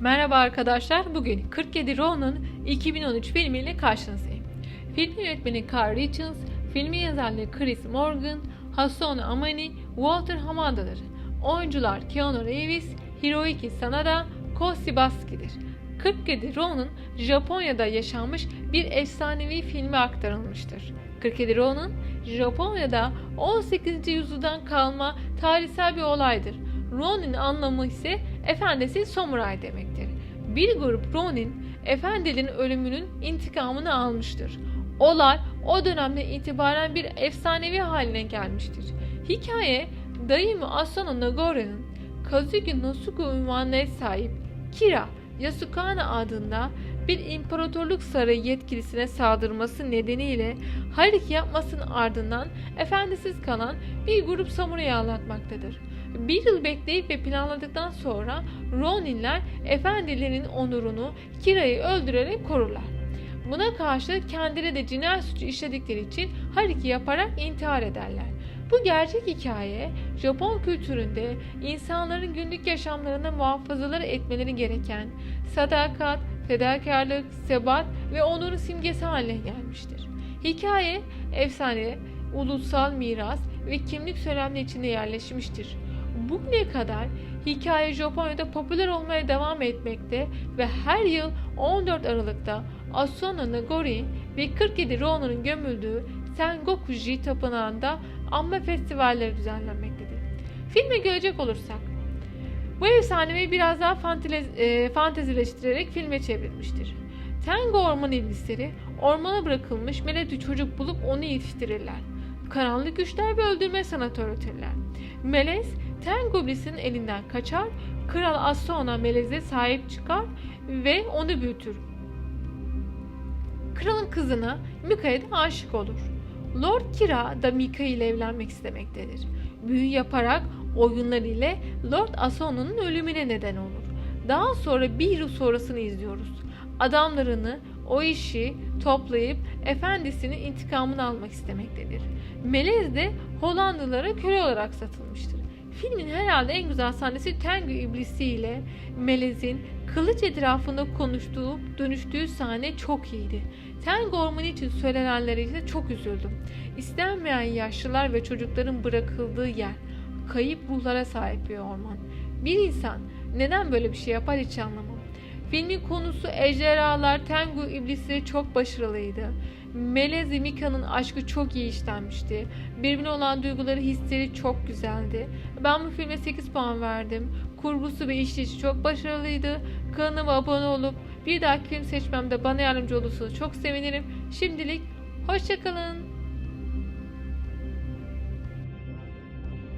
Merhaba arkadaşlar. Bugün 47 Ronin 2013 filmiyle karşınızdayım. Filmin yönetmeni Carl Richards, filmin yazarları Chris Morgan, Hasan Amani, Walter Hamada'dır. Oyuncular Keanu Reeves, Hiroyuki Sanada, Ko Shibaski'dir. 47 Ronin, Japonya'da yaşanmış bir efsanevi filme aktarılmıştır. 47 Ronin, Japonya'da 18. yüzyıldan kalma tarihsel bir olaydır. Ronin anlamı ise efendisi samuray demektir. Bir grup Ronin, efendinin ölümünün intikamını almıştır. Olay o dönemden itibaren bir efsanevi haline gelmiştir. Hikaye, Daimi Asano Nagore'nin Kazuki Nosuku unvanına sahip Kira Yasukana adında bir imparatorluk sarayı yetkilisine saldırması nedeniyle hareket yapmasının ardından efendisiz kalan bir grup samurayı anlatmaktadır. Bir yıl bekleyip ve planladıktan sonra Roninler efendilerinin onurunu Kira'yı öldürerek korurlar. Buna karşı kendileri de cinayet suçu işledikleri için hariki yaparak intihar ederler. Bu gerçek hikaye Japon kültüründe insanların günlük yaşamlarında muhafazaları etmeleri gereken sadakat, fedakarlık, sebat ve onurun simgesi haline gelmiştir. Hikaye, efsane, ulusal miras ve kimlik söylemleri içinde yerleşmiştir. Bugüne kadar hikaye Japonya'da popüler olmaya devam etmekte ve her yıl 14 Aralık'ta Asano Nagori ve 47 Ronin'in gömüldüğü Sengokuji Tapınağı'nda anma festivalleri düzenlenmektedir. Filme gelecek olursak, bu efsaneyi biraz daha e, fantezileştirerek filme çevrilmiştir. Tengo orman iblisleri ormana bırakılmış melek çocuk bulup onu yetiştirirler. Karanlık güçler ve öldürme sanatı öğretirler. Melez, Tengo iblisinin elinden kaçar, Kral Asuna Melez'e sahip çıkar ve onu büyütür. Kralın kızına Mika'ya da aşık olur. Lord Kira da Mika ile evlenmek istemektedir. Büyü yaparak oyunlar ile Lord Asona'nın ölümüne neden olur. Daha sonra bir yıl sonrasını izliyoruz. Adamlarını o işi toplayıp efendisinin intikamını almak istemektedir. Melez de Hollandalılara köle olarak satılmıştır. Filmin herhalde en güzel sahnesi Tengu iblisi ile Melez'in kılıç etrafında konuştuğu, dönüştüğü sahne çok iyiydi. Tengu ormanı için söylenenlere ise çok üzüldüm. İstenmeyen yaşlılar ve çocukların bırakıldığı yer, kayıp ruhlara sahip bir orman. Bir insan neden böyle bir şey yapar hiç anlamam. Filmin konusu ejderhalar, Tengu iblisi çok başarılıydı. Melez ve Mika'nın aşkı çok iyi işlenmişti. Birbirine olan duyguları, hisleri çok güzeldi. Ben bu filme 8 puan verdim. Kurgusu ve işleyişi çok başarılıydı. Kanalıma abone olup bir dahaki film seçmemde bana yardımcı olursanız çok sevinirim. Şimdilik hoşçakalın.